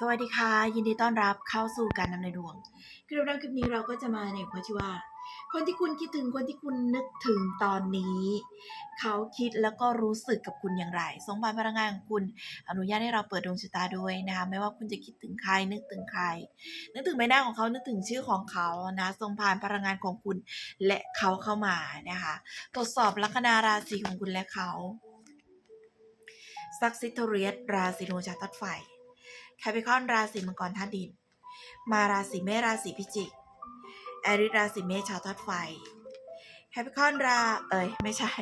สวัสดีค่ะ ยินดีต้อนรับเข้าสู่การนำในดวงคลิปนั้นคลิปนี้เราก็จะมาในหัวที่ว่า คนที่คุณคิดถึงคนที่คุณนึกถึงตอนนี้ เขาคิดแล้วก็รู้สึกกับคุณอย่างไรส่งผ่านพลังงานของคุณ อนุญาตให้เราเปิดดวงชะตาด้วยนะคะไม่ว่าคุณจะคิดถึงใครนึกถึงใคร นึกถึงใบหน้าของเขานึกถึงชื่อของเขานะส่งผ่านพลังงานของคุณ และเขาเข้ามานะคะตรวจสอบลัคนาราศีของคุณและเขาซักซิทเรียสราศีธนูชาวธาตุไฟ แคปิคอนราศีมังกรธาตุดิน มาราศีเมษราศีพิจิกแอริสราศีเมษชาวธาตุไฟแคปิคอนราเอ้ยไม่ใช่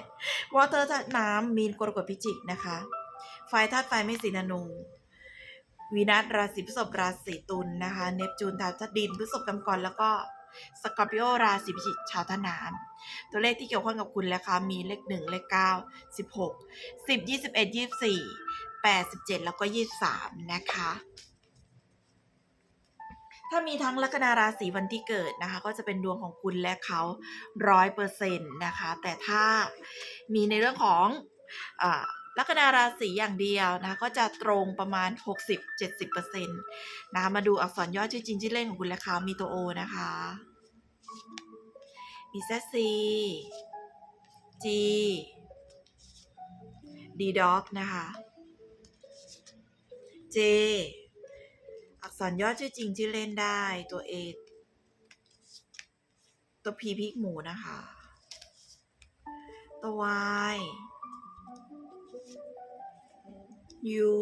วอเตอร์ธาตุน้ำมีนกรกฎพิจิกนะคะ ไฟธาตุไฟไม่สีนานูวีนัสราศีพฤษภราศีตุลนะคะ เนปจูนธาตุดินพฤษภกรรมกรแล้วก็สกอร์ปิโอราศีพิจิกชาวธาตุน้ำตัวเลขที่เกี่ยวข้องกับคุณแล้วค่ะมีเลขหนึ่งเลขเก้าสิบหกสิบยี่สิบเอ็ดยี่สิบสี่ 87แล้วก็ 23 นะคะ ถ้ามีทั้งลัคนาราศีวันที่เกิดนะคะ ก็จะเป็นดวงของคุณและเขาร้อยเปอร์เซ็นต์นะคะ แต่ถ้ามีในเรื่องของอลัคนาราศีอย่างเดียวนะะก็จะตรงประมาณ 60-70%นะคะมาดูอักษรย่อชื่อจริงชื่อเล่นของคุณและเขามีตัวโอนะคะ มีเซซีจีดีด็อกนะคะ เจอักษรย่อชื่อจริงชื่อเล่นได้ตัว A ตัว P พิกหมูนะคะ ตัว Y U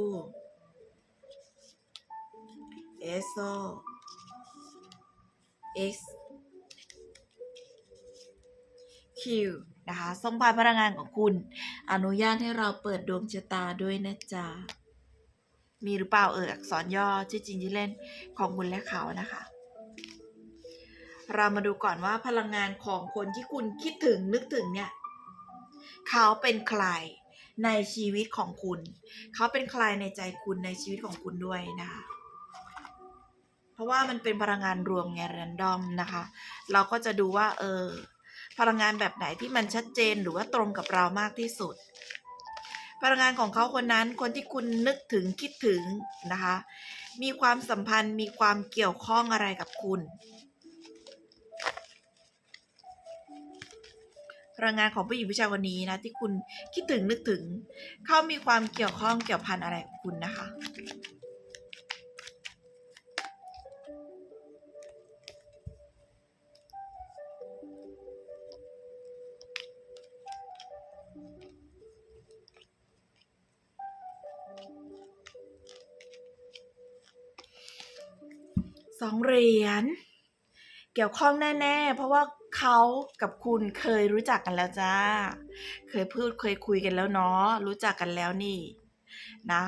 S O X Q นะคะส่งผ่านพลังงานของคุณ อนุญาตให้เราเปิดดวงชะตาด้วยนะจ๊ะ มีหรือเปล่าเอออักษรย่อชื่อจริงที่อเล่นของคุณและเขานะคะ เรามาดูก่อนว่าพลังงานของคนที่คุณคิดถึงนึกถึงเนี่ยเขาเป็นใครในชีวิตของคุณ เขาเป็นใครในใจคุณในชีวิตของคุณด้วยนะคะ เพราะว่ามันเป็นพลังงานรวมไงแรนดอมนะคะ เราก็จะดูว่าเออพลังงานแบบไหนที่มันชัดเจนหรือว่าตรงกับเรามากที่สุด พลังงานของเขาคนนั้น คนที่คุณนึกถึงคิดถึงนะคะ มีความสัมพันธ์มีความเกี่ยวข้องอะไรกับคุณ พลังงานของผู้หญิงผู้ชายคนนี้นะที่คุณคิดถึงนึกถึง เขามีความเกี่ยวข้องเกี่ยวพันอะไรกับคุณนะคะ สองเหรียญ เกี่ยวข้องแน่ ๆ เพราะว่าเขากับคุณเคยรู้จักกันแล้วจ้า เคยพูดเคยคุยกันแล้วเนาะ รู้จักกันแล้วนี่นะ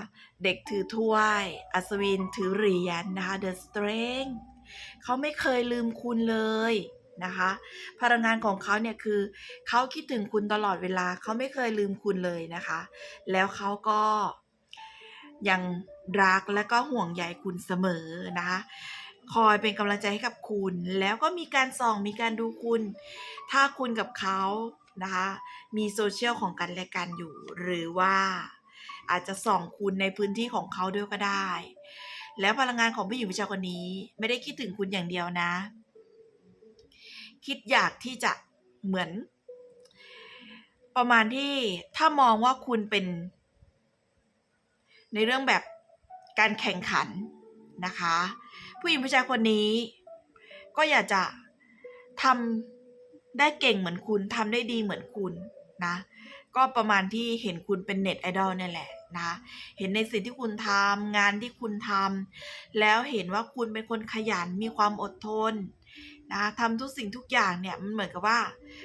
เด็กถือถ้วย อัศวินถือเหรียญนะคะ The Strength เขาไม่เคยลืมคุณเลยนะคะ พลังงานของเขาเนี่ยคือเขาคิดถึงคุณตลอดเวลาเขาไม่เคยลืมคุณเลยนะคะ แล้วเขาก็ยังรักและก็ห่วงใยคุณเสมอนะคะ คอยเป็นกำลังใจให้กับคุณ แล้วก็มีการส่องมีการดูคุณ ถ้าคุณกับเขานะคะมีโซเชียลของกันและกันอยู่ หรือว่าอาจจะส่องคุณในพื้นที่ของเขาด้วยก็ได้ แล้วพลังงานของผู้หญิงผู้ชายคนนี้ ไม่ได้คิดถึงคุณอย่างเดียวนะ คิดอยากที่จะเหมือน ประมาณที่ถ้ามองว่าคุณเป็น ในเรื่องแบบการแข่งขันนะคะ ผู้หญิงผู้ชายคนนี้ ก็อยากจะทำได้เก่งเหมือนคุณทำได้ดีเหมือนคุณนะ ก็ประมาณที่เห็นคุณเป็นเน็ตไอดอลนี่แหละนะเห็นในสิ่งที่คุณทำงานที่คุณทำแล้วเห็นว่าคุณเป็นคนขยันมีความอดทนนะทำทุกสิ่งทุกอย่างเนี่ยมันเหมือนกับว่า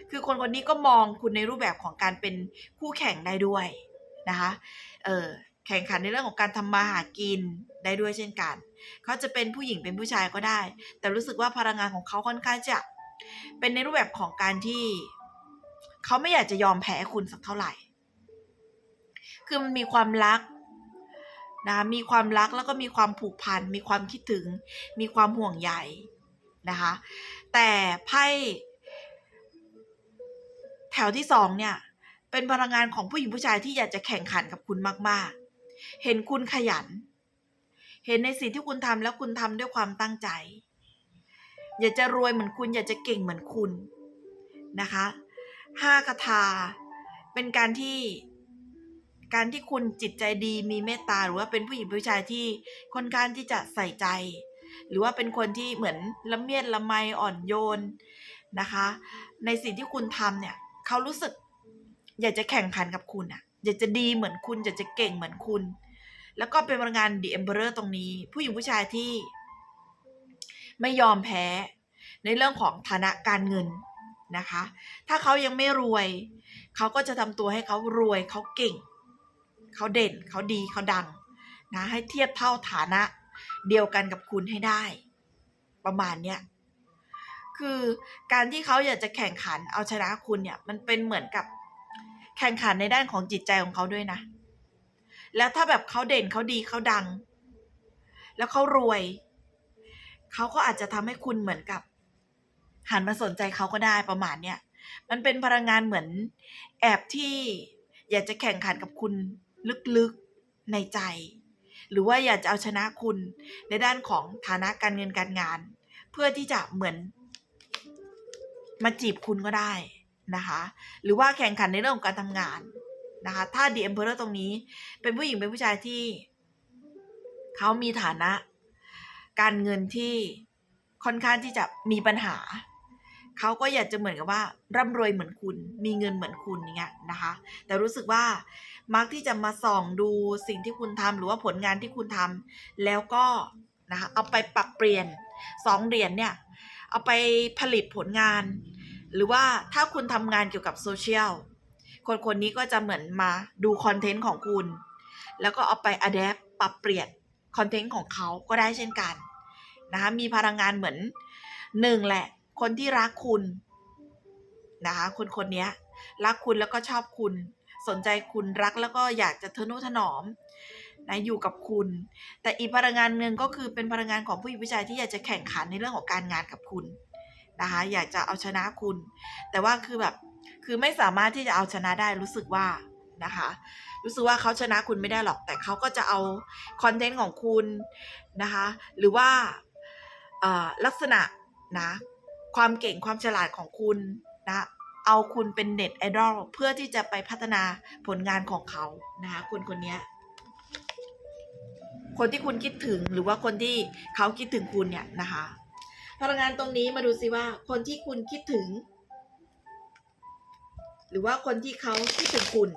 คือคนคนนี้ก็มองคุณในรูปแบบของการเป็นคู่แข่งได้ด้วยนะคะเออ แข่งขันในเรื่องของการทำมาหากินได้ด้วยเช่นกัน เขาจะเป็นผู้หญิงเป็นผู้ชายก็ได้ แต่รู้สึกว่าพลังงานของเขาค่อนข้างจะ เป็นในรูปแบบของการที่ เขาไม่อยากจะยอมแพ้คุณสักเท่าไหร่ คือมันมีความรักนะมีความรักแล้วก็มีความผูกพัน มีความคิดถึง มีความห่วงใยนะคะ แต่ไพ่แถวที่สองเนี่ย เป็นพลังงานของผู้หญิงผู้ชายที่อยากจะแข่งขันกับคุณมากๆ เห็นคุณขยัน เห็นในสิ่งที่คุณทำแล้วคุณทำด้วยความตั้งใจ อยากจะรวยเหมือนคุณ อยากจะเก่งเหมือนคุณนะคะห้าคาถาเป็นการที่การที่คุณจิตใจดีมีเมตตาหรือว่าเป็นผู้หญิงผู้ชายที่ค่อนข้างที่จะใส่ใจ หรือว่าเป็นคนที่เหมือนละเมียดละไมอ่อนโยนนะคะ ในสิ่งที่คุณทำเนี่ยเขารู้สึก อยากจะแข่งขันกับคุณอะอยากจะดีเหมือนคุณอยากจะเก่งเหมือนคุณ แล้วก็เป็นพลังงาน The Emperor ตรงนี้ ผู้หญิงผู้ชายที่ไม่ยอมแพ้ในเรื่องของฐานะการเงินนะคะ ถ้าเขายังไม่รวย เขาก็จะทำตัวให้เขารวยเขาเก่ง เขาเด่นเขาดีเขาดังนะให้เทียบเท่าฐานะเดียวกันกับคุณให้ได้ ประมาณเนี้ยคือการที่เขาอยากจะแข่งขันเอาชนะคุณเนี่ย มันเป็นเหมือนกับแข่งขันในด้านของจิตใจของเขาด้วยนะ แล้วถ้าแบบเขาเด่นเขาดีเขาดัง แล้วเขารวย เขาก็อาจจะทำให้คุณเหมือนกับ หันมาสนใจเขาก็ได้ประมาณเนี้ยมันเป็นพลังงานเหมือนแอบที่อยากจะแข่งขันกับคุณลึกๆในใจ หรือว่าอยากจะเอาชนะคุณในด้านของฐานะการเงินการงาน เพื่อที่จะเหมือน มาจีบคุณก็ได้นะคะ หรือว่าแข่งขันในเรื่องของการทำงาน นะคะถ้า The Emperor ตรงนี้ เป็นผู้หญิงเป็นผู้ชายที่เขามีฐานะ การเงินที่ค่อนข้างที่จะมีปัญหา เขาก็อยากจะเหมือนกับว่า ร่ำรวยเหมือนคุณ มีเงินเหมือนคุณอย่างเงี้ยนะคะ แต่รู้สึกว่ามักที่จะมาส่องดูสิ่งที่คุณทำหรือว่าผลงานที่คุณทำแล้วก็นะคะเอาไปปรับเปลี่ยนสองเหรียญเนี่ยเอาไปผลิตผลงาน หรือว่าถ้าคุณทำงานเกี่ยวกับโซเชียล คนคนนี้ก็จะเหมือนมาดูคอนเทนต์ของคุณ แล้วก็เอาไปอัดแอปปรับเปลี่ยนคอนเทนต์ของเขาก็ได้เช่นกันนะคะมีพลังงานเหมือนหนึ่งแหละ คนที่รักคุณนะคะคนคนนี้รักคุณแล้วก็ชอบคุณ สนใจคุณรักแล้วก็อยากจะทนุถนอมนะอยู่กับคุณ แต่อีกพลังงานหนึ่งก็คือเป็นพลังงานของผู้หญิงผู้ชายที่อยากจะแข่งขันในเรื่องของการงานกับคุณนะคะอยากจะเอาชนะคุณ แต่ว่าคือแบบ คือไม่สามารถที่จะเอาชนะได้รู้สึกว่านะคะ รู้สึกว่าเขาชนะคุณไม่ได้หรอก แต่เขาก็จะเอาคอนเทนต์ของคุณนะคะ หรือว่าลักษณะนะความเก่งความฉลาดของคุณนะเอาคุณเป็นเน็ตไอดอลเพื่อที่จะไปพัฒนาผลงานของเขานะคะคนคนนี้คนที่คุณคิดถึงหรือว่าคนที่เขาคิดถึงคุณเนี่ยนะคะพลังงานตรงนี้มาดูซิว่าคนที่คุณคิดถึง หรือว่าคนที่เขาคิดถึงคุณ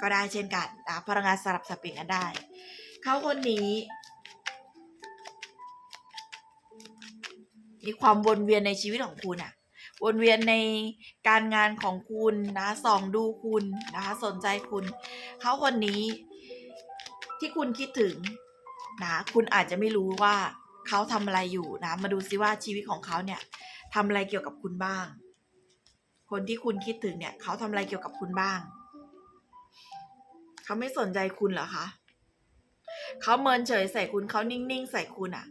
ก็ได้เช่นกันนะพลังงานสลับสับเปลี่ยนกันได้ เขาคนนี้ มีความวนเวียนในชีวิตของคุณอะวนเวียนในการงานของคุณนะส่องดูคุณนะคะสนใจคุณ เขาคนนี้ที่คุณคิดถึงนะคุณอาจจะไม่รู้ว่าเขาทำอะไรอยู่นะ มาดูซิว่าชีวิตของเขาเนี่ยทำอะไรเกี่ยวกับคุณบ้าง คนที่คุณคิดถึงเนี่ย เขาทำอะไรเกี่ยวกับคุณบ้าง เขาไม่สนใจคุณเหรอคะเขาเมินเฉยใส่คุณเขานิ่งๆ ใส่คุณอะ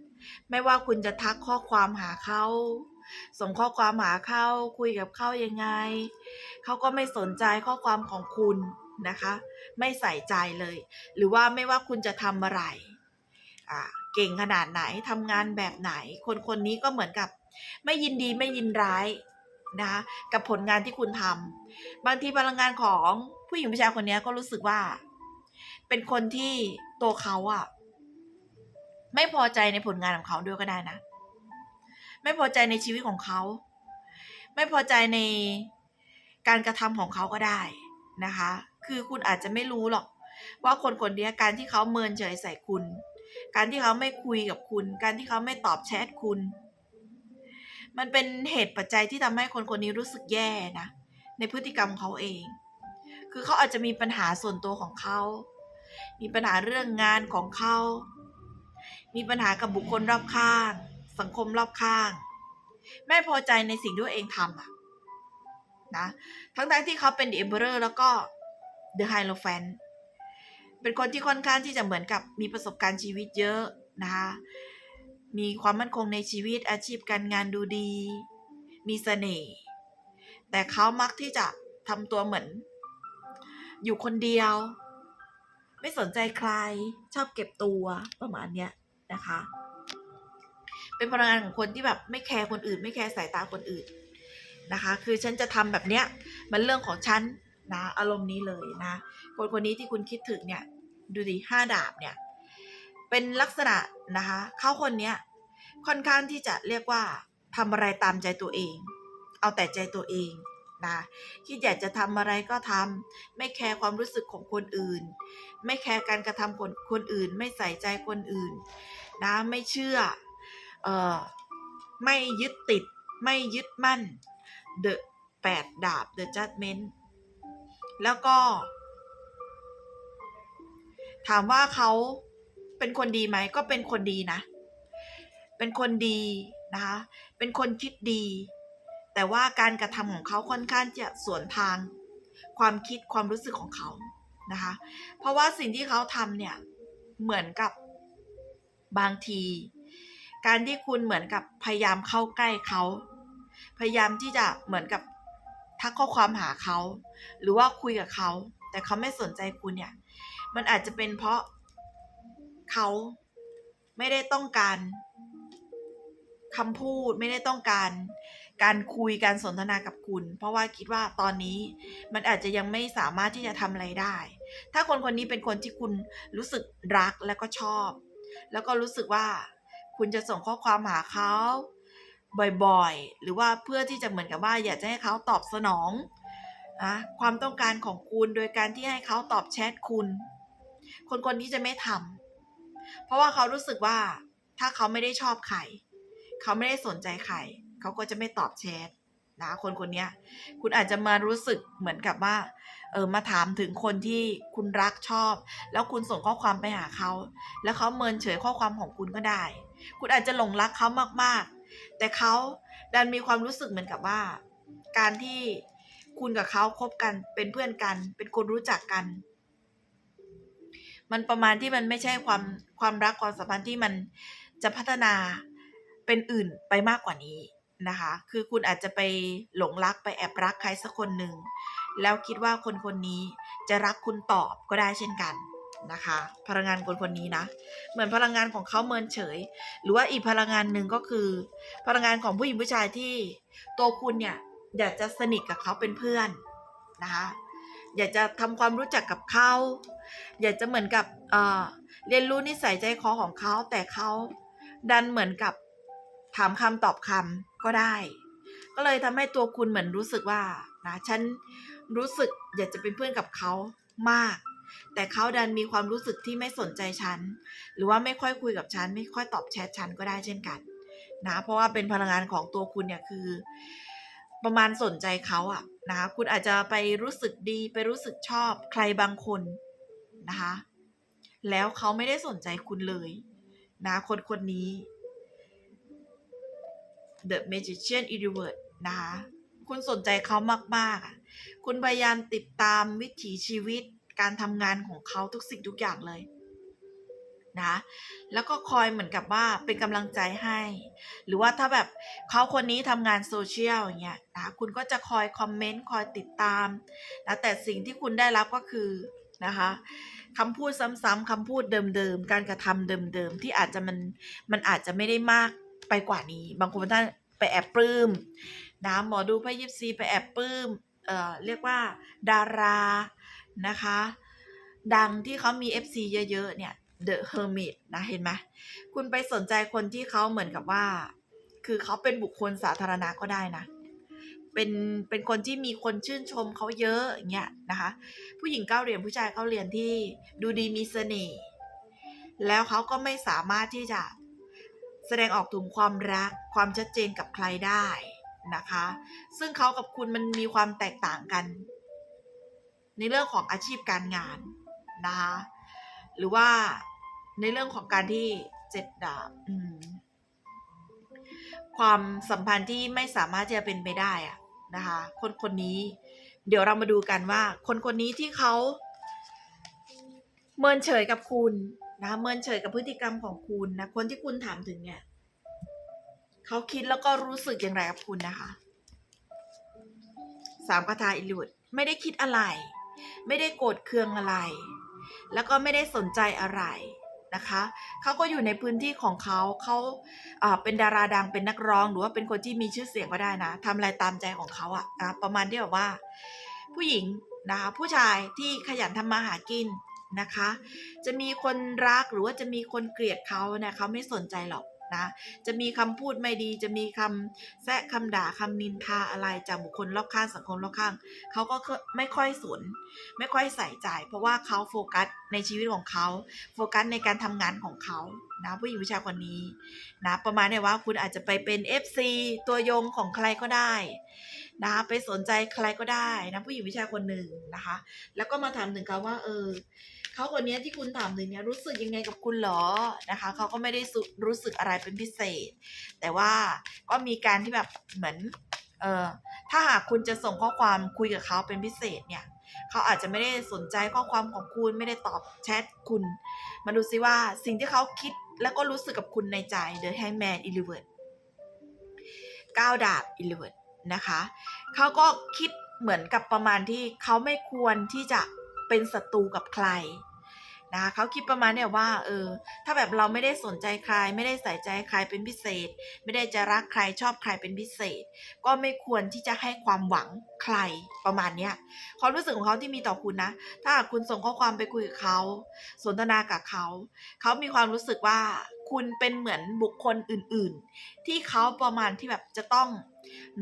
ไม่ว่าคุณจะทักข้อความหาเขาส่งข้อความหาเขาคุยกับเขายังไง เขาก็ไม่สนใจข้อความของคุณนะคะ ไม่ใส่ใจเลย หรือว่าไม่ว่าคุณจะทำอะไรอ่าเก่งขนาดไหนทำงานแบบไหน คนคนนี้ก็เหมือนกับ ไม่ยินดีไม่ยินร้าย นะคะกับผลงานที่คุณทำบางทีพลังงานของผู้หญิงผู้ชายคนนี้ก็รู้สึกว่า เป็นคนที่ตัวเขาอะไม่พอใจในผลงานของเขาด้วยก็ได้นะ ไม่พอใจในชีวิตของเขา ไม่พอใจในการกระทำของเขาก็ได้นะคะ คือคุณอาจจะไม่รู้หรอก ว่าคนคนนี้การที่เขาเมินเฉยใส่คุณ การที่เขาไม่คุยกับคุณ การที่เขาไม่ตอบแชทคุณ มันเป็นเหตุปัจจัยที่ทำให้คนคนนี้รู้สึกแย่นะ ในพฤติกรรมเขาเอง คือเขาอาจจะมีปัญหาส่วนตัวของเขา มีปัญหาเรื่องงานของเขา มีปัญหากับบุคคลรอบข้าง สังคมรอบข้าง ไม่พอใจในสิ่งที่ตัวเองทำอะนะ ทั้งๆที่เขาเป็น The Emperor แล้วก็ The Hierophant เป็นคนที่ค่อนข้างที่จะเหมือนกับมีประสบการณ์ชีวิตเยอะนะคะ มีความมั่นคงในชีวิตอาชีพการงานดูดี มีเสน่ห์ แต่เขามักที่จะทำตัวเหมือน อยู่คนเดียว ไม่สนใจใครชอบเก็บตัวประมาณเนี้ยนะคะ เป็นพลังงานของคนที่แบบไม่แคร์คนอื่น ไม่แคร์สายตาคนอื่นนะคะ คือฉันจะทำแบบเนี้ยมันเรื่องของฉันนะอารมณ์นี้เลยนะ คนคนนี้ที่คุณคิดถึงเนี่ยดูดิห้าดาบเนี่ย เป็นลักษณะนะคะเขาคนเนี้ยค่อนข้างที่จะเรียกว่าทำอะไรตามใจตัวเอง เอาแต่ใจตัวเองนะคิดอยากจะทำอะไรก็ทำไม่แคร์ความรู้สึกของคนอื่น ไม่แคร์การกระทำคนคนอื่น ไม่ใส่ใจคนอื่นนะไม่เชื่อเอ่อไม่ยึดติด ไม่ยึดมั่น The แปดดาบ The Judgment แล้วก็ ถามว่าเขา เป็นคนดีไหมก็เป็นคนดีนะ เป็นคนดีนะคะ เป็นคนคิดดี แต่ว่าการกระทำของเขาค่อนข้างจะสวนทาง ความคิดความรู้สึกของเขานะคะ เพราะว่าสิ่งที่เขาทำเนี่ยเหมือนกับบางที การที่คุณเหมือนกับพยายามเข้าใกล้เขา พยายามที่จะเหมือนกับทักข้อความหาเขา หรือว่าคุยกับเขา แต่เขาไม่สนใจคุณเนี่ย มันอาจจะเป็นเพราะ เขาไม่ได้ต้องการคำพูดไม่ได้ต้องการการคุยการสนทนากับคุณ เพราะว่าคิดว่าตอนนี้มันอาจจะยังไม่สามารถที่จะทำอะไรได้ ถ้าคนคนนี้เป็นคนที่คุณรู้สึกรักและก็ชอบ แล้วก็รู้สึกว่าคุณจะส่งข้อความหาเขาบ่อยๆ หรือว่าเพื่อที่จะเหมือนกับว่า อยากจะให้เขาตอบสนองนะความต้องการของคุณโดยการที่ให้เขาตอบแชทคุณ คนคนนี้จะไม่ทำ เพราะว่าเขารู้สึกว่าถ้าเขาไม่ได้ชอบใครเขาไม่ได้สนใจใครเขาก็จะไม่ตอบแชทนะคนคนนี้คุณอาจจะมารู้สึกเหมือนกับว่า เออมาถามถึงคนที่คุณรักชอบ แล้วคุณส่งข้อความไปหาเขา แล้วเขาเมินเฉยข้อความของคุณก็ได้ คุณอาจจะหลงรักเขามากๆ แต่เขาดันมีความรู้สึกเหมือนกับว่า การที่คุณกับเขาคบกันเป็นเพื่อนกัน เป็นคนรู้จักกัน มันประมาณที่มันไม่ใช่ความความรักความสัมพันธ์ที่มันจะพัฒนาเป็นอื่นไปมากกว่านี้นะคะ คือคุณอาจจะไปหลงรักไปแอบรักใครสักคนหนึ่ง แล้วคิดว่าคนคนนี้จะรักคุณตอบก็ได้เช่นกันนะคะ พลังงานคนคนนี้นะ เหมือนพลังงานของเขาเมินเฉย หรือว่าอีกพลังงานหนึ่งก็คือ พลังงานของผู้หญิงผู้ชายที่ตัวคุณเนี่ยอยากจะสนิทกับเขาเป็นเพื่อนนะคะ อยากจะทำความรู้จักกับเขา อยากจะเหมือนกับเออเรียนรู้นิสัยใจคอของเขา แต่เขาดันเหมือนกับถามคำตอบคำก็ได้ ก็เลยทำให้ตัวคุณเหมือนรู้สึกว่านะฉันรู้สึกอยากจะเป็นเพื่อนกับเขามาก แต่เขาดันมีความรู้สึกที่ไม่สนใจฉัน หรือว่าไม่ค่อยคุยกับฉัน ไม่ค่อยตอบแชทฉันก็ได้เช่นกันนะเพราะว่าเป็นพลังงานของตัวคุณเนี่ยคือ ประมาณสนใจเขาอะนะคะคุณอาจจะไปรู้สึกดีไปรู้สึกชอบใครบางคนนะคะแล้วเขาไม่ได้สนใจคุณเลยนะคนคนนี้ The Magician i n v e r s e นะคะคุณสนใจเขามากๆอะคุณพยายามติดตามวิถีชีวิตการทำงานของเขาทุกสิ่งทุกอย่างเลย นะแล้วก็คอยเหมือนกับว่าเป็นกำลังใจให้ หรือว่าถ้าแบบเขาคนนี้ทำงานโซเชียลอย่างเงี้ยนะคุณก็จะคอยคอมเมนต์คอยติดตามนะแต่สิ่งที่คุณได้รับก็คือนะคะคำพูดซ้ำๆคำพูดเดิมๆ การกระทำเดิมๆ ที่อาจจะมันมันอาจจะไม่ได้มากไปกว่านี้ บางคนท่านไปแอบปลื้มนะหมอดูพระยิปซีไปแอบปลื้มเอ่อเรียกว่าดารานะคะ ดังที่เขามี FC เยอะๆเนี่ย The Hermit นะเห็นไหมคุณไปสนใจคนที่เขาเหมือนกับว่า คือเขาเป็นบุคคลสาธารณะก็ได้นะ เป็นเป็นคนที่มีคนชื่นชมเขาเยอะอย่างเงี้ยนะคะ ผู้หญิงเก้าเหรียญผู้ชายเก้าเหรียญที่ดูดีมีเสน่ห์แล้วเขาก็ไม่สามารถที่จะแสดงออกถึงความรักความชัดเจนกับใครได้นะคะ ซึ่งเขากับคุณมันมีความแตกต่างกัน ในเรื่องของอาชีพการงานนะคะ หรือว่าในเรื่องของการที่เจ็ดดาบความสัมพันธ์ที่ไม่สามารถจะเป็นไปได้อะนะคะ คนคนนี้ เดี๋ยวเรามาดูกันว่า คนคนนี้ที่เขาเมินเฉยกับคุณนะเมินเฉยกับพฤติกรรมของคุณนะคนที่คุณถามถึงเนี่ยเขาคิดแล้วก็รู้สึกอย่างไรกับคุณนะคะสามคาถาอิลุดไม่ได้คิดอะไร ไม่ได้โกรธเคืองอะไร แล้วก็ไม่ได้สนใจอะไรนะคะเขาก็อยู่ในพื้นที่ของเขาเขาเป็นดาราดังเป็นนักร้อง หรือว่าเป็นคนที่มีชื่อเสียงก็ได้นะทำอะไรตามใจของเขาอะนะประมาณที่แบบว่า ผู้หญิงนะคะผู้ชายที่ขยันทำมาหากินนะคะ จะมีคนรักหรือว่าจะมีคนเกลียดเขาเนี่ยเขาไม่สนใจหรอก นะ จะมีคำพูดไม่ดี จะมีคำแซะคำด่าคำนินทาอะไรจากบุคคลรอบข้างสังคมรอบข้าง เขาก็ไม่ค่อยสน ไม่ค่อยใส่ใจ เพราะว่าเขาโฟกัสในชีวิตของเขา โฟกัสในการทำงานของเขา นะผู้หญิงผู้ชายคนนี้ นะ ประมาณนี้ว่าคุณอาจจะไปเป็น FC ตัวยงของใครก็ได้ นะคะไปสนใจใครก็ได้นะผู้หญิงผู้ชาคนหนึ่งนะคะ แล้วก็มาถามถึงเขาว่า เออเขาคนนี้ที่คุณถามถึงเนี้ยรู้สึกยังไงกับคุณหรอนะคะเขาก็ไม่ได้รู้สึกอะไรเป็นพิเศษ แต่ว่าก็มีการที่แบบเหมือนเออถ้าหากคุณจะส่งข้อความคุยกับเขาเป็นพิเศษเนี่ยเขาอาจจะไม่ได้สนใจข้อความของคุณไม่ได้ตอบแชทคุณ มาดูซิว่าสิ่งที่เขาคิดแล้วก็รู้สึกกับคุณในใจ The Hangman e l e v e n 9ดาบ e l e v e n นะคะเขาก็คิดเหมือนกับประมาณที่เขาไม่ควรที่จะเป็นศัตรูกับใครนะคะเขาคิดประมาณเนี่ยว่าเออถ้าแบบเราไม่ได้สนใจใคร ไม่ได้ใส่ใจใครเป็นพิเศษ ไม่ได้จะรักใครชอบใครเป็นพิเศษ ก็ไม่ควรที่จะให้ความหวังใครประมาณเนี้ยความรู้สึกของเขาที่มีต่อคุณนะ ถ้าคุณส่งข้อความไปคุยกับเขาสนทนากับเขาเขามีความรู้สึกว่า คุณเป็นเหมือนบุคคลอื่นๆ ที่เขาประมาณที่แบบจะต้อง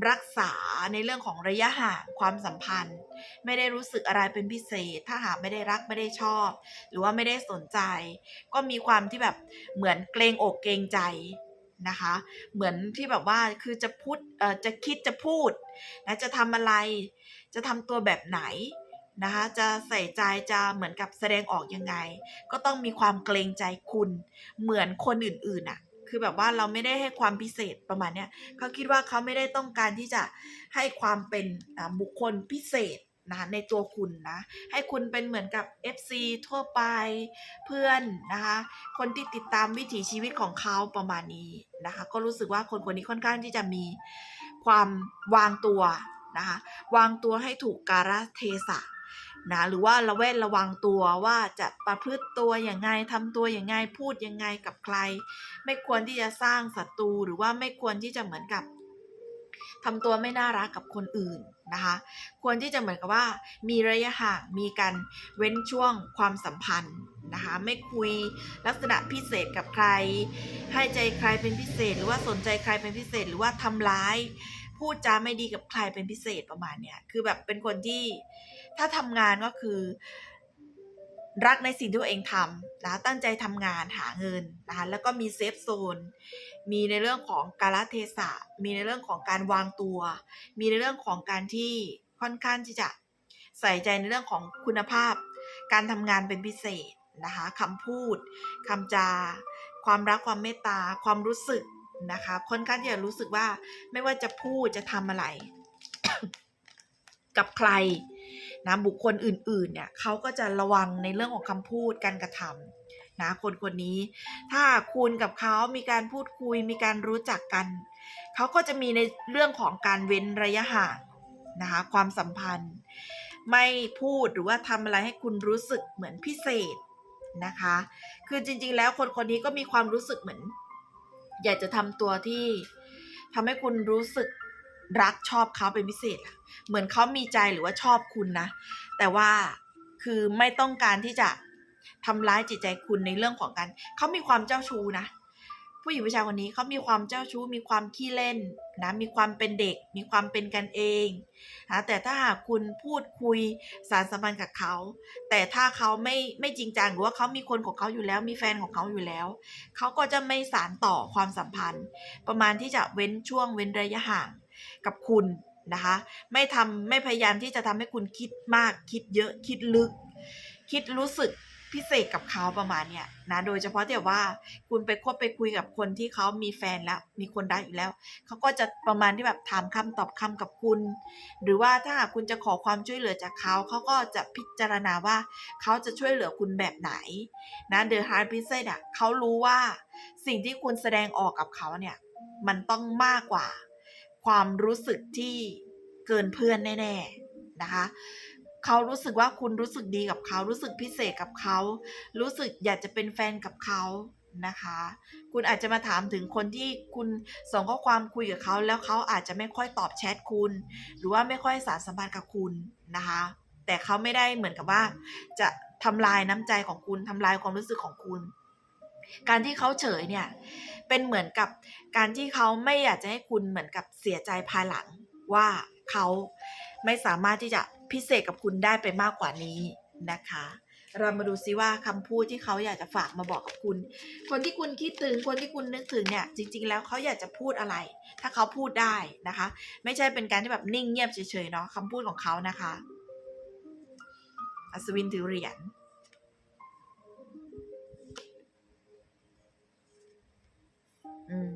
รักษาในเรื่องของระยะห่างความสัมพันธ์ ไม่ได้รู้สึกอะไรเป็นพิเศษ ถ้าหากไม่ได้รักไม่ได้ชอบ หรือว่าไม่ได้สนใจ ก็มีความที่แบบเหมือนเกรงอกเกรงใจนะคะ เหมือนที่แบบว่าคือจะพูดเอ่อจะคิดจะพูดนะจะทำอะไร จะทำตัวแบบไหน นะคะจะใส่ใจจะเหมือนกับแสดงออกยังไง ก็ต้องมีความเกรงใจคุณเหมือนคนอื่นๆน่ะคือแบบว่าเราไม่ได้ให้ความพิเศษประมาณเนี้ยเขาคิดว่าเขาไม่ได้ต้องการที่จะให้ความเป็นบุคคลพิเศษนะในตัวคุณนะให้คุณเป็นเหมือนกับ FC ทั่วไปเพื่อนนะคะคนที่ติดตามวิถีชีวิตของเขาประมาณนี้นะคะก็รู้สึกว่าคนคนนี้ค่อนข้างที่จะมีความวางตัวนะคะวางตัวให้ถูกกาลเทศะ นะหรือว่าระแวดระวังตัวว่าจะประพฤติตัวอย่างไงทำตัวอย่างไงพูดยังไงกับใคร ไม่ควรที่จะสร้างศัตรูหรือว่าไม่ควรที่จะเหมือนกับทำตัวไม่น่ารักกับคนอื่นนะคะ ควรที่จะเหมือนกับว่า มีระยะห่างมีการเว้นช่วงความสัมพันธ์นะคะ ไม่คุยลักษณะพิเศษกับใคร ให้ใจใครเป็นพิเศษ หรือว่าสนใจใครเป็นพิเศษหรือว่าทำร้าย พูดจาไม่ดีกับใครเป็นพิเศษประมาณเนี้ยคือแบบเป็นคนที่ถ้าทำงานก็คือ รักในสิ่งที่ตัวเองทำนะตั้งใจทำงานหาเงินนะคะแล้วก็มีเซฟโซนมีในเรื่องของกาลเทศะ มีในเรื่องของการวางตัว มีในเรื่องของการที่ค่อนข้างที่จะใส่ใจในเรื่องของคุณภาพ การทำงานเป็นพิเศษนะคะคำพูดคำจา ความรักความเมตตา ความรู้สึก นะคะ ค่อนข้างที่จะรู้สึกว่าไม่ว่าจะพูดจะทำอะไร กับใครนะบุคคลอื่น ๆ เนี่ยเขาก็จะระวังในเรื่องของคำพูดการกระทำนะคนคนนี้ ถ้าคุณกับเขามีการพูดคุยมีการรู้จักกันเขาก็จะมีในเรื่องของการเว้นระยะห่างนะคะความสัมพันธ์ ไม่พูดหรือว่าทำอะไรให้คุณรู้สึกเหมือนพิเศษนะคะ คือจริงๆ แล้วคนคนนี้ก็มีความรู้สึกเหมือน อยากจะทำตัวที่ทำให้คุณรู้สึกรักชอบเขาเป็นพิเศษ เหมือนเขามีใจหรือว่าชอบคุณนะ แต่ว่าคือไม่ต้องการที่จะทำร้ายจิตใจคุณในเรื่องของการเขามีความเจ้าชู้นะ ผู้หญิงผู้ชายคนนี้เขามีความเจ้าชู้มีความขี้เล่นนะมีความเป็นเด็ก มีความเป็นกันเองนะแต่ถ้าหากคุณพูดคุยสารสัมพันธ์กับเขา แต่ถ้าเขาไม่ไม่จริงจังหรือว่าเขามีคนของเขาอยู่แล้ว มีแฟนของเขาอยู่แล้ว เขาก็จะไม่สารต่อความสัมพันธ์ ประมาณที่จะเว้นช่วงเว้นระยะห่างกับคุณนะคะไม่ทำไม่พยายามที่จะทำให้คุณคิดมากคิดเยอะคิดลึก คิดรู้สึก พิเศษกับเขาประมาณเนี้ยนะโดยเฉพาะที่ว่าคุณไปคบไปคุยกับคนที่เขามีแฟนแล้ว มีคนรักอยู่แล้ว เขาก็จะประมาณที่แบบถามคำตอบคำกับคุณ หรือว่าถ้าหากคุณจะขอความช่วยเหลือจากเขา เขาก็จะพิจารณาว่าเขาจะช่วยเหลือคุณแบบไหนนะเดอะฮาร์ดพิเศษอะเขารู้ว่าสิ่งที่คุณแสดงออกกับเขาเนี่ยมันต้องมากกว่า ความรู้สึกที่เกินเพื่อนแน่ๆนะคะ เขารู้สึกว่าคุณรู้สึกดีกับเขา รู้สึกพิเศษกับเขา รู้สึกอยากจะเป็นแฟนกับเขานะคะ คุณอาจจะมาถามถึงคนที่คุณส่งข้อความคุยกับเขา แล้วเขาอาจจะไม่ค่อยตอบแชทคุณ หรือว่าไม่ค่อยสารสัมพันธ์กับคุณนะคะ แต่เขาไม่ได้เหมือนกับว่า จะทำลายน้ำใจของคุณทำลายความรู้สึกของคุณ การที่เขาเฉยเนี่ยเป็นเหมือนกับการที่เขาไม่อยากจะให้คุณเหมือนกับเสียใจภายหลังว่าเขาไม่สามารถที่จะ พิเศษกับคุณได้ไปมากกว่านี้นะคะ เรามาดูซิว่าคำพูดที่เขาอยากจะฝากมาบอกกับคุณ คนที่คุณคิดถึงคนที่คุณนึกถึงเนี่ยจริง ๆ แล้วเขาอยากจะพูดอะไร ถ้าเขาพูดได้นะคะ ไม่ใช่เป็นการที่แบบนิ่งเงียบเฉยๆเนาะคำพูดของเขานะคะอัศวินถือเหรียญอืม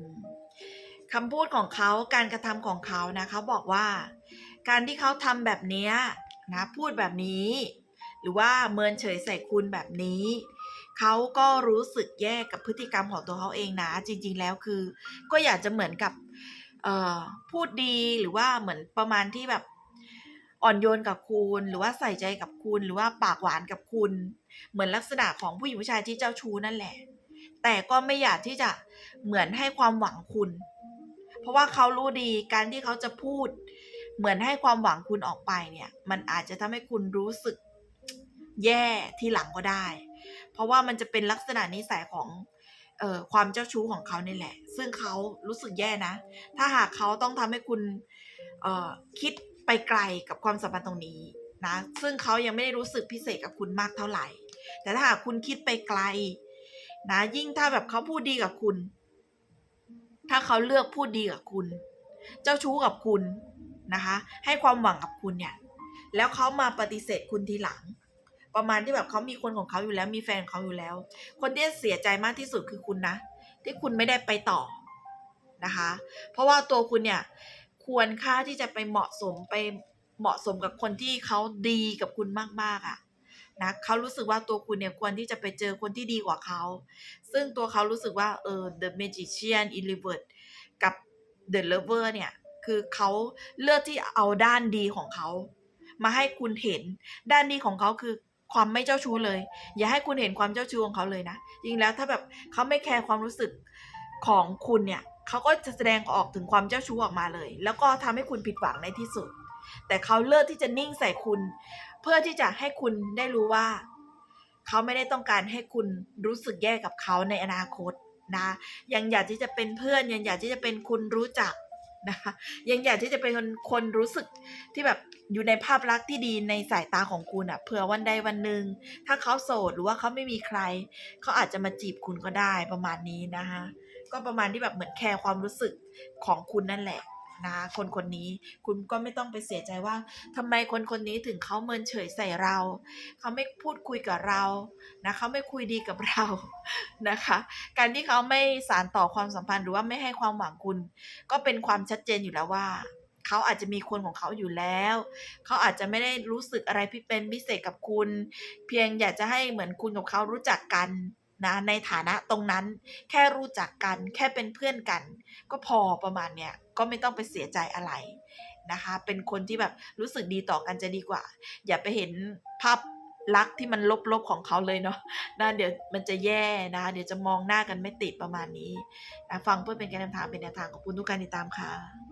คำพูดของเขาการกระทำของเขานะเขาบอกว่า การที่เขาทำแบบนี้นะพูดแบบนี้ หรือว่าเมินเฉยใส่คุณแบบนี้เขาก็รู้สึกแย่กับพฤติกรรมของตัวเขาเองนะ จริง ๆ แล้วคือ ก็อยากจะเหมือนกับพูดดีหรือว่าเหมือนประมาณที่แบบอ่อนโยนกับคุณ หรือว่าใส่ใจกับคุณ หรือว่าปากหวานกับคุณ เหมือนลักษณะของผู้หญิงผู้ชายที่เจ้าชู้นั่นแหละ แต่ก็ไม่อยากที่จะเหมือนให้ความหวังคุณ เพราะว่าเขารู้ดีการที่เขาจะพูด เหมือนให้ความหวังคุณออกไปเนี่ย มันอาจจะทำให้คุณรู้สึกแย่ทีหลังก็ได้ เพราะว่ามันจะเป็นลักษณะนิสัยของเอ่อความเจ้าชู้ของเขานี่แหละ ซึ่งเขารู้สึกแย่นะ ถ้าหากเขาต้องทำให้คุณเอ่อคิดไปไกลกับความสัมพันธ์ตรงนี้นะ ซึ่งเขายังไม่ได้รู้สึกพิเศษกับคุณมากเท่าไหร่ แต่ถ้าหากคุณคิดไปไกลนะ ยิ่งถ้าแบบเขาพูดดีกับคุณ ถ้าเขาเลือกพูดดีกับคุณ เจ้าชู้กับคุณ นะคะ ให้ความหวังกับคุณเนี่ย แล้วเขามาปฏิเสธคุณทีหลัง ประมาณที่แบบเขามีคนของเขาอยู่แล้ว มีแฟนของเขาอยู่แล้ว คนที่เสียใจมากที่สุดคือคุณนะ ที่คุณไม่ได้ไปต่อนะคะ เพราะว่าตัวคุณเนี่ยควรค่าที่จะไปเหมาะสมไปเหมาะสมกับคนที่เขาดีกับคุณมากๆอะ่ะนะเขารู้สึกว่าตัวคุณเนี่ยควรที่จะไปเจอคนที่ดีกว่าเขา ซึ่งตัวเขารู้สึกว่าเออ The Magician i l i v e r t กับ The Lover เนี่ย คือเขาเลือกที่เอาด้านดีของเขา มาให้คุณเห็น ด้านดีของเขาคือความไม่เจ้าชู้เลย อย่าให้คุณเห็นความเจ้าชู้ของเขาเลยนะจริงแล้วถ้าแบบเขาไม่แคร์ความรู้สึกของคุณเนี่ยเขาก็จะแสดงออกถึงความเจ้าชู้ออกมาเลย แล้วก็ทำให้คุณผิดหวังในที่สุด แต่เขาเลือกที่จะนิ่งใส่คุณ เพื่อที่จะให้คุณได้รู้ว่า เขาไม่ได้ต้องการให้คุณรู้สึกแย่กับเขาในอนาคตนะ ยังอยากที่จะเป็นเพื่อนยังอยากที่จะเป็นคุณรู้จัก นะคะยังอยากที่จะเป็นคนคนรู้สึกที่แบบอยู่ในภาพลักษณ์ที่ดีในสายตาของคุณอะ่ะเผื่อวันใดวันหนึ่งถ้าเขาโสดหรือว่าเขาไม่มีใคร เขาอาจจะมาจีบคุณก็ได้ประมาณนี้นะคะก็ประมาณที่แบบเหมือนแคร์ความรู้สึกของคุณนั่นแหละ นะคนคนนี้คุณก็ไม่ต้องไปเสียใจว่าทำไมคนคนนี้ถึงเขาเมินเฉยใส่เรา เขาไม่พูดคุยกับเรานะเขาไม่คุยดีกับเรานะคะ การที่เขาไม่สารต่อความสัมพันธ์หรือว่าไม่ให้ความหวังคุณ ก็เป็นความชัดเจนอยู่แล้วว่าเขาอาจจะมีคนของเขาอยู่แล้ว เขาอาจจะไม่ได้รู้สึกอะไรพิเป็นพิเศษกับคุณ เพียงอยากจะให้เหมือนคุณกับเขารู้จักกัน นะในฐานะตรงนั้นแค่รู้จักกันแค่เป็นเพื่อนกัน ก็พอประมาณเนี้ยก็ไม่ต้องไปเสียใจอะไรนะคะ เป็นคนที่แบบรู้สึกดีต่อกันจะดีกว่า อย่าไปเห็นภาพลักษณ์ที่มันลบๆของเขาเลยเนาะนะเดี๋ยวมันจะแย่นะเดี๋ยวจะมองหน้ากันไม่ติดประมาณนี้นะฟังเพื่อเป็นการนำทางเป็นแนวทางของคุณทุกการติดตามค่ะ